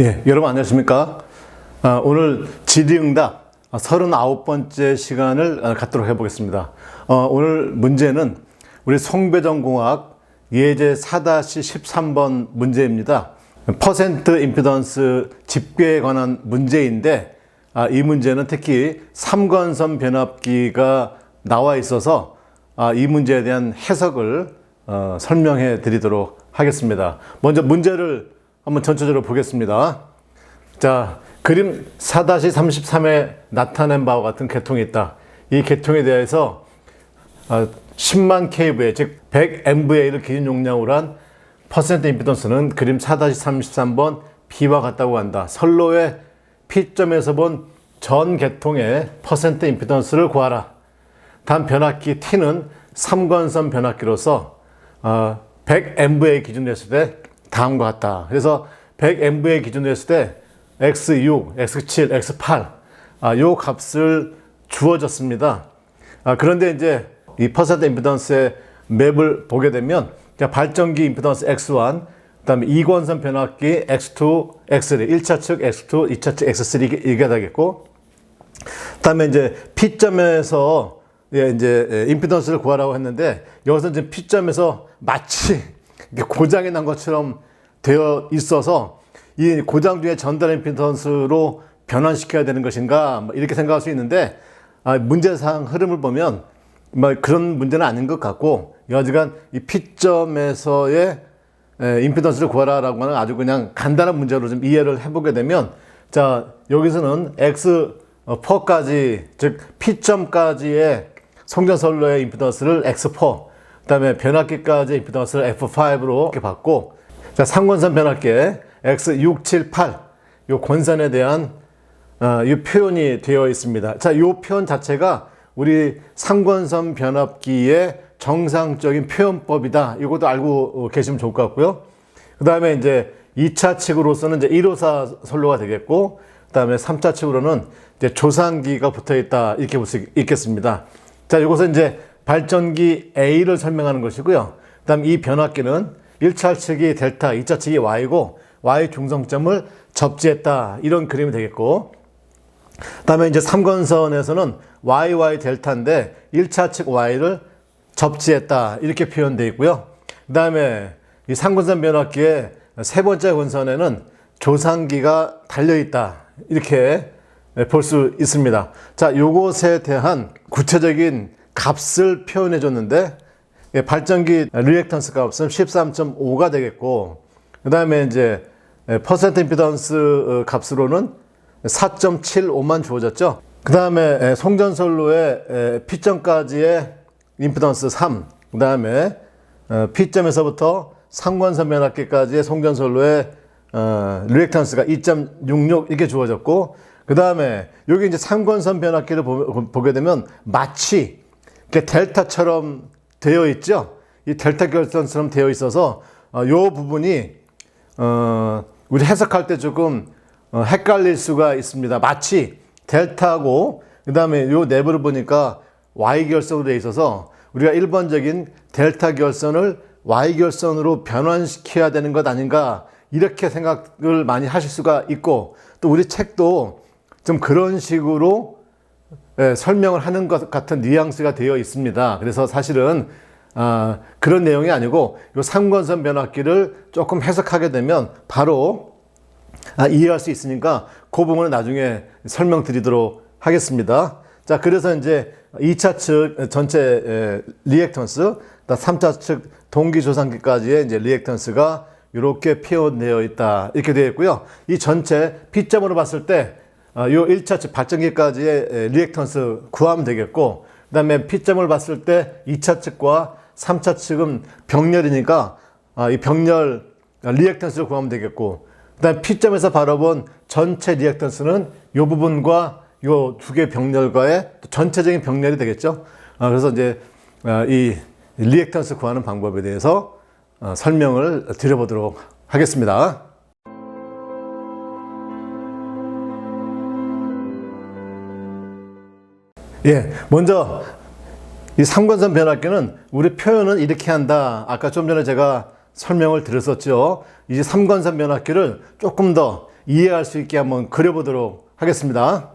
예, 여러분 안녕하십니까? 아, 오늘 질의응답 39번째 시간을 아, 갖도록 해보겠습니다. 어, 오늘 문제는 우리 송배정공학 예제 4-13번 문제입니다. 퍼센트 임피던스 집계에 관한 문제인데 아, 이 문제는 특히 삼관선 변압기가 나와 있어서 아, 이 문제에 대한 해석을 어, 설명해 드리도록 하겠습니다. 먼저 문제를 한번 전체적으로 보겠습니다. 자, 그림 4-33에 나타낸 바와 같은 계통이 있다. 이 계통에 대해서 어, 10만 kVA, 즉 100MVA를 기준 용량으로 한 퍼센트 임피던스는 그림 4-33번 B와 같다고 한다. 선로의 P점에서 본 전 계통의 퍼센트 임피던스를 구하라. 단 변압기 T는 삼관선 변압기로서 어, 100MVA 기준으로 했을 때 다음과 같다. 그래서 100MVA 기준으로 했을 때 X6, X7, X8 아, 요 값을 주어졌습니다. 아, 그런데 이제 이 퍼센트 임피던스의 맵을 보게 되면 자, 발전기 임피던스 X1, 그다음에 이관선 변압기 X2, X3, 1차 측 X2, 2차 측 X3 이게, 되겠고 그다음에 이제 P점에서 예, 이제 예, 임피던스를 구하라고 했는데 여기서 이제 P점에서 마치 고장이 난 것처럼 되어 있어서 이 고장 중에 전달 임피던스로 변환시켜야 되는 것인가 뭐 이렇게 생각할 수 있는데 아, 문제상 흐름을 보면 뭐 그런 문제는 아닌 것 같고 여하간 이 P점에서의 에, 임피던스를 구하라라고 하는 아주 그냥 간단한 문제로 좀 이해를 해보게 되면 자 여기서는 X4까지 즉 P점까지의 송전선로의 임피던스를 X4 그 다음에 변압기까지 임피던스를 F5로 이렇게 받고 자 상권선 변압기에 X6, 7, 8 요 권선에 대한 어, 이 표현이 되어 있습니다. 자, 이 표현 자체가 우리 상권선 변압기의 정상적인 표현법이다. 이것도 알고 어, 계시면 좋을 것 같고요. 그 다음에 이제 2차 측으로서는 이제 1호사 선로가 되겠고, 그 다음에 3차 측으로는 이제 조상기가 붙어 있다. 이렇게 볼 수 있겠습니다. 자, 이것은 이제 발전기 A를 설명하는 것이고요. 그 다음 이 변압기는 1차 측이 델타, 2차 측이 Y고, Y 중성점을 접지했다. 이런 그림이 되겠고, 다음에 이제 삼건선에서는 YY 델타인데 1차 측 Y를 접지했다. 이렇게 표현되어 있고요. 그 다음에 이 상권선 변압기의 세 번째 권선에는 조상기가 달려 있다. 이렇게 볼 수 있습니다. 자, 요것에 대한 구체적인 값을 표현해 줬는데 예, 발전기 리액턴스 값은 13.5가 되겠고 그 다음에 이제 퍼센트 임피던스 어, 값으로는 4.75만 주어졌죠. 그 다음에 송전선로의 P점까지의 임피던스 3, 그 다음에 어, P점에서부터 상관선 변압기까지의 송전선로의 어, 리액턴스가 2.66 이렇게 주어졌고 그 다음에 여기 이제 상관선 변압기를 보, 게 되면 마치 델타처럼 되어 있죠. 이 델타 결선처럼 되어 있어서 어, 요 부분이 어, 우리 해석할 때 조금 어, 헷갈릴 수가 있습니다. 마치 델타고 그 다음에 요 내부를 보니까 Y 결선으로 되어 있어서 우리가 일반적인 델타 결선을 Y 결선으로 변환시켜야 되는 것 아닌가 이렇게 생각을 많이 하실 수가 있고 또 우리 책도 좀 그런 식으로 예, 설명을 하는 것 같은 뉘앙스가 되어 있습니다. 그래서 사실은 아, 그런 내용이 아니고 요 상관선 변압기를 조금 해석하게 되면 바로 아, 이해할 수 있으니까 그 부분은 나중에 설명드리도록 하겠습니다. 자, 그래서 이제 2차 측 전체 리액턴스, 3차 측 동기조상기까지의 이제 리액턴스가 이렇게 표현되어 있다. 이렇게 되어 있고요. 이 전체 P점으로 봤을 때, 어, 요 1차 측 발전기까지의 리액턴스 구하면 되겠고, 그 다음에 P점을 봤을 때 2차 측과 3차 측은 병렬이니까, 아, 이 병렬 리액턴스를 구하면 되겠고, 그 다음에 P점에서 바라본 전체 리액턴스는 이 부분과 이두개 병렬과의 전체적인 병렬이 되겠죠. 아, 그래서 이제 아, 이 리액턴스 구하는 방법에 대해서 어, 설명을 드려보도록 하겠습니다. 예, 먼저 이 상관선 변압기는 우리 표현은 이렇게 한다. 아까 좀 전에 제가 설명을 드렸었죠. 이제 삼관선 변압기를 조금 더 이해할 수 있게 한번 그려보도록 하겠습니다.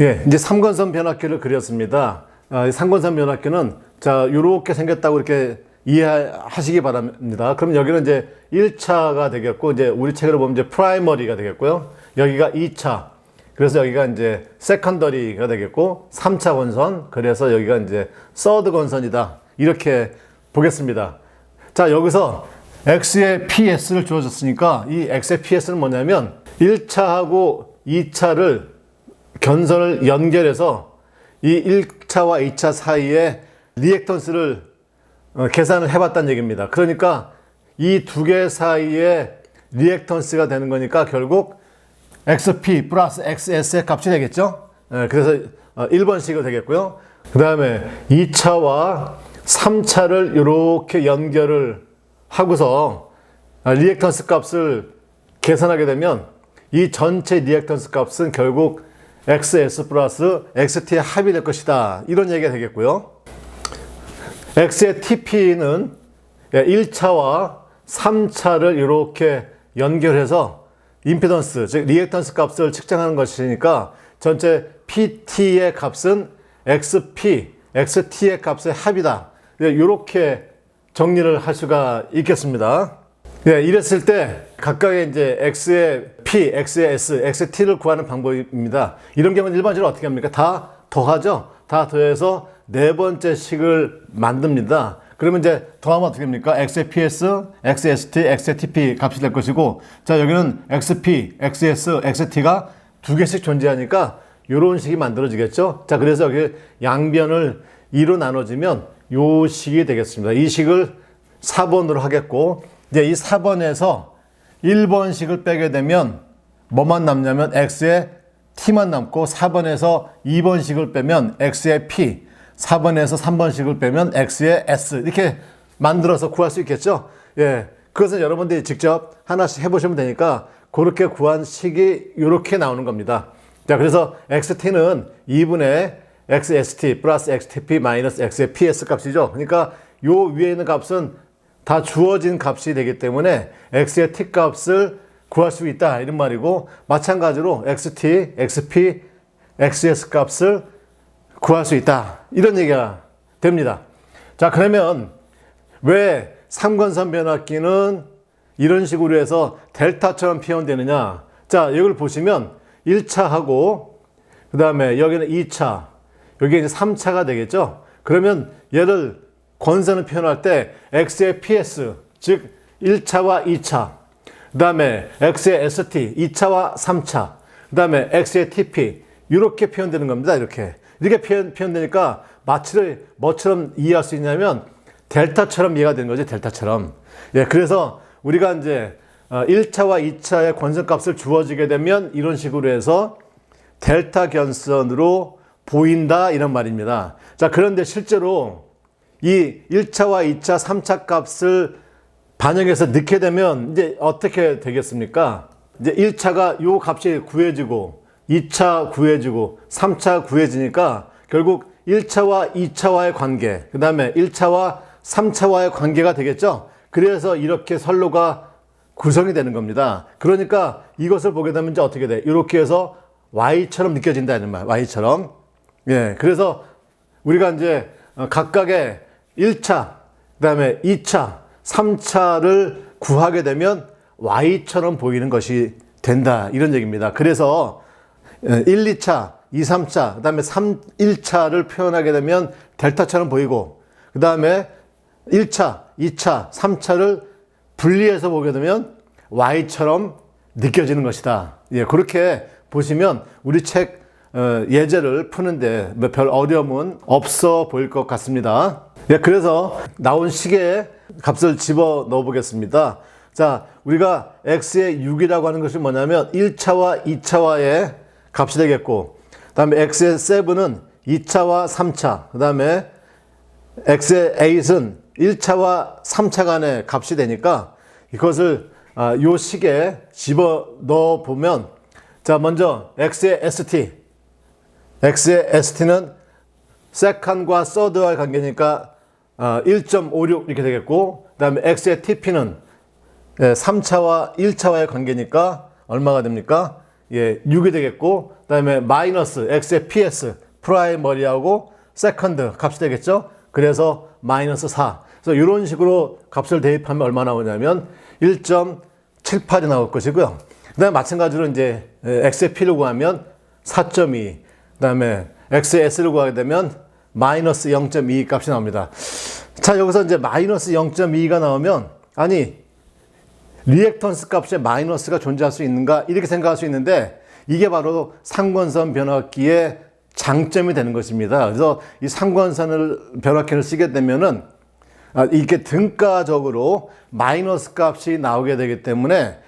예, 이제 삼권선 변압기를 그렸습니다. 아, 이 삼권선 변압기는 자, 요렇게 생겼다고 이렇게 이해하시기 바랍니다. 그럼 여기는 이제 1차가 되겠고, 이제 우리 책으로 보면 이제 프라이머리가 되겠고요. 여기가 2차. 그래서 여기가 이제 세컨더리가 되겠고, 3차 권선. 그래서 여기가 이제 서드 권선이다. 이렇게 보겠습니다. 자, 여기서 X의 PS를 주어졌으니까 이 X의 PS는 뭐냐면 1차하고 2차를 견선을 연결해서 이 1차와 2차 사이에 리액턴스를 어, 계산을 해봤다는 얘기입니다. 그러니까 이 두 개 사이에 리액턴스가 되는 거니까 결국 XP 플러스 XS의 값이 되겠죠. 예, 그래서 어, 1번식으로 되겠고요. 그 다음에 2차와 3차를 이렇게 연결을 하고서 아, 리액턴스 값을 계산하게 되면 이 전체 리액턴스 값은 결국 XS 플러스 XT의 합이 될 것이다. 이런 얘기가 되겠고요. X의 TP는 1차와 3차를 이렇게 연결해서 임피던스, 즉 리액턴스 값을 측정하는 것이니까 전체 PT의 값은 XP, XT의 값의 합이다. 이렇게 정리를 할 수가 있겠습니다. 예, 이랬을 때 각각의 이제 X의 P, X의 S, XT를 구하는 방법입니다. 이런 경우는 일반적으로 어떻게 합니까? 다 더하죠? 다 더해서 네 번째 식을 만듭니다. 그러면 이제 더하면 어떻게 됩니까? X의 PS, XST, XTP 값이 될 것이고, 자, 여기는 XP, XS, XT가 두 개씩 존재하니까 이런 식이 만들어지겠죠? 자, 그래서 여기 양변을 2로 나눠지면 요 식이 되겠습니다. 이 식을 4번으로 하겠고, 이제 이 4번에서 1번 식을 빼게 되면 뭐만 남냐면 x의 t만 남고 4번에서 2번 식을 빼면 x의 p, 4번에서 3번식을 빼면 x의 s 이렇게 만들어서 구할 수 있겠죠? 예. 그것은 여러분들이 직접 하나씩 해보시면 되니까 그렇게 구한 식이 이렇게 나오는 겁니다. 자, 그래서 xt는 2분의 xst 플러스 xtp 마이너스 x의 ps 값이죠. 그러니까 요 위에 있는 값은 다 주어진 값이 되기 때문에 x의 t 값을 구할 수 있다 이런 말이고 마찬가지로 xt, xp, xs 값을 구할 수 있다. 이런 얘기가 됩니다. 자 그러면 왜 삼권선 변압기는 이런 식으로 해서 델타처럼 표현되느냐? 자 이걸 보시면 1차하고 그 다음에 여기는 2차 여기 이제 3차가 되겠죠? 그러면 얘를 권선을 표현할 때 x의 ps 즉 1차와 2차 그 다음에 x의 st 2차와 3차 그 다음에 x의 tp 이렇게 표현되는 겁니다 이렇게 이렇게 표현, 표현되니까 마치를 뭐처럼 이해할 수 있냐면 델타처럼 이해가 되는 거죠 델타처럼 예 그래서 우리가 이제 1차와 2차의 권선값을 주어지게 되면 이런 식으로 해서 델타 견선으로 보인다 이런 말입니다 자 그런데 실제로 이 1차와 2차, 3차 값을 반영해서 넣게 되면 이제 어떻게 되겠습니까? 이제 1차가 요 값이 구해지고 2차 구해지고 3차 구해지니까 결국 1차와 2차와의 관계, 그 다음에 1차와 3차와의 관계가 되겠죠? 그래서 이렇게 선로가 구성이 되는 겁니다. 그러니까 이것을 보게 되면 이제 어떻게 돼? 이렇게 해서 Y처럼 느껴진다는 말, Y처럼. 예, 그래서 우리가 이제 각각의 1차, 그 다음에 2차, 3차를 구하게 되면 Y처럼 보이는 것이 된다. 이런 얘기입니다. 그래서 1, 2차, 2, 3차, 그 다음에 3, 1차를 표현하게 되면 델타처럼 보이고, 그 다음에 1차, 2차, 3차를 분리해서 보게 되면 Y처럼 느껴지는 것이다. 예, 그렇게 보시면 우리 책 어, 예제를 푸는데 뭐별 어려움은 없어 보일 것 같습니다. 예, 그래서 나온 식의 값을 집어 넣어 보겠습니다. 자, 우리가 x의 6이라고 하는 것이 뭐냐면 1차와 2차와의 값이 되겠고, 그 다음에 x의 7은 2차와 3차, 그 다음에 x의 8은 1차와 3차 간의 값이 되니까 이것을 아, 요 식에 집어 넣어 보면 자, 먼저 x의 st, x의 st는 세컨과 서드와의 관계니까 1.56 이렇게 되겠고 그 다음에 x의 TP는 3차와 1차와의 관계니까 얼마가 됩니까? 예, 6이 되겠고, 그 다음에 마이너스 x의 ps, 프라이머리하고 세컨드 값이 되겠죠? 그래서 마이너스 4. 그래서 이런 식으로 값을 대입하면 얼마 나오냐면 1.78이 나올 것이고요. 그 다음에 마찬가지로 이제 x의 p를 구하면 4.2, 그 다음에 x의 s를 구하게 되면 마이너스 0.2 값이 나옵니다. 자, 여기서 이제 마이너스 0.2가 나오면, 아니, 리액턴스 값에 마이너스가 존재할 수 있는가? 이렇게 생각할 수 있는데, 이게 바로 상권선 변압기의 장점이 되는 것입니다. 그래서 이 상권선을 변압기를 쓰게 되면은, 아, 이렇게 등가적으로 마이너스 값이 나오게 되기 때문에,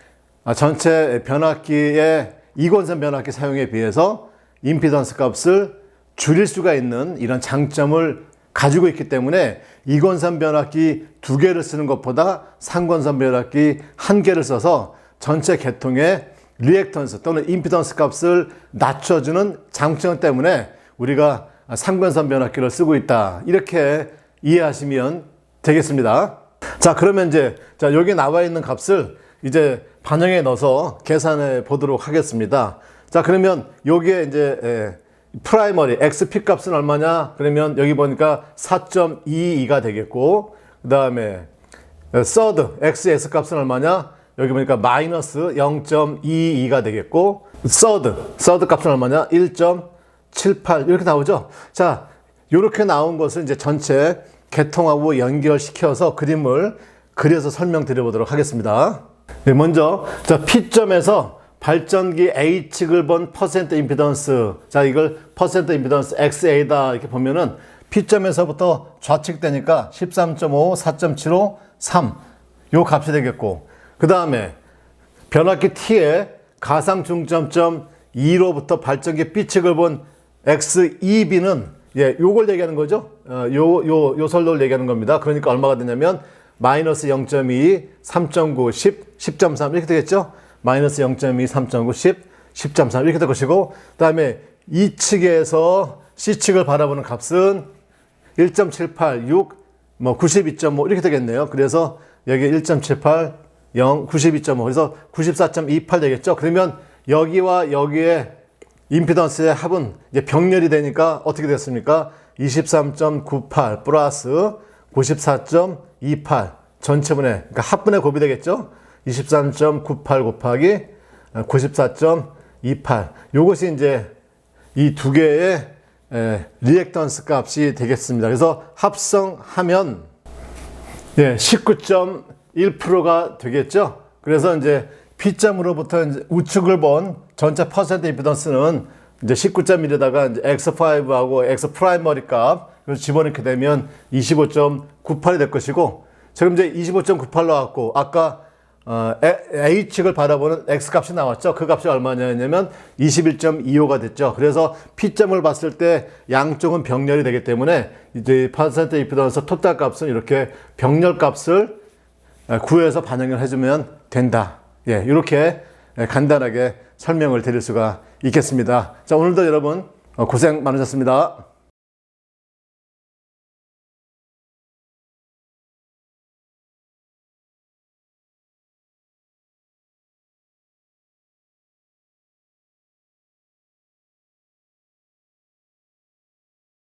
아, 전체 변압기의 이권선 변압기 사용에 비해서 임피던스 값을 줄일 수가 있는 이런 장점을 가지고 있기 때문에 이권선 변압기 두 개를 쓰는 것보다 상권선 변압기 한 개를 써서 전체 계통의 리액턴스 또는 임피던스 값을 낮춰주는 장점 때문에 우리가 상권선 변압기를 쓰고 있다. 이렇게 이해하시면 되겠습니다. 자, 그러면 이제 자, 여기 나와 있는 값을 이제 반영해 넣어서 계산해 보도록 하겠습니다. 자, 그러면 여기에 이제 에, 프라이머리 XP 값은 얼마냐? 그러면 여기 보니까 4.22가 되겠고 그 다음에 서드 XS 값은 얼마냐? 여기 보니까 마이너스 0.22가 되겠고 서드 서드 값은 얼마냐? 1.78 이렇게 나오죠. 자, 이렇게 나온 것을 이제 전체 개통하고 연결시켜서 그림을 그려서 설명드려 보도록 하겠습니다. 네, 먼저 자 P점에서 발전기 H측을 본 퍼센트 임피던스. 자, 이걸 퍼센트 임피던스 XA다 이렇게 보면은 P점에서부터 좌측 되니까 13.5, 4.75, 3. 요 값이 되겠고. 그 다음에 변압기 T의 가상 중점점 2로부터 발전기 B측을 본 XEB는 예, 요걸 얘기하는 거죠. 어, 요, 요, 요 설도를 얘기하는 겁니다. 그러니까 얼마가 되냐면 마이너스 0.2, 3.9, 10, 10.3 이렇게 되겠죠. 마이너스 0.2, 3.9, 10, 10.3 이렇게 될 것이고 그 다음에 이 측에서 C측을 바라보는 값은 1.78, 6, 뭐 92.5 이렇게 되겠네요. 그래서 여기 1.78, 0, 92.5 그래서 94.28 되겠죠. 그러면 여기와 여기에 임피던스의 합은 이제 병렬이 되니까 어떻게 됐습니까? 23.98 플러스 94.28 전체분의 그러니까 합분의 곱이 되겠죠? 23.98 곱하기 94.28 요것이 이제 이 두 개의 에, 리액턴스 값이 되겠습니다. 그래서 합성하면 예, 19.1%가 되겠죠. 그래서 이제 P점으로부터 이제 우측을 본 전체 퍼센트 임피던스는 이제 19.1에다가 이제 X5하고 X 프라이머리 값 그래서 집어넣게 되면 25.98이 될 것이고 지금 이제 25.98 나왔고 아까 어, 측을 바라보는 X 값이 나왔죠. 그 값이 얼마냐면 21.25가 됐죠. 그래서 P점을 봤을 때 양쪽은 병렬이 되기 때문에 이제 퍼센트 임피던스 토탈 값은 이렇게 병렬 값을 구해서 반영을 해주면 된다. 예, 이렇게 간단하게 설명을 드릴 수가 있겠습니다. 자, 오늘도 여러분 고생 많으셨습니다.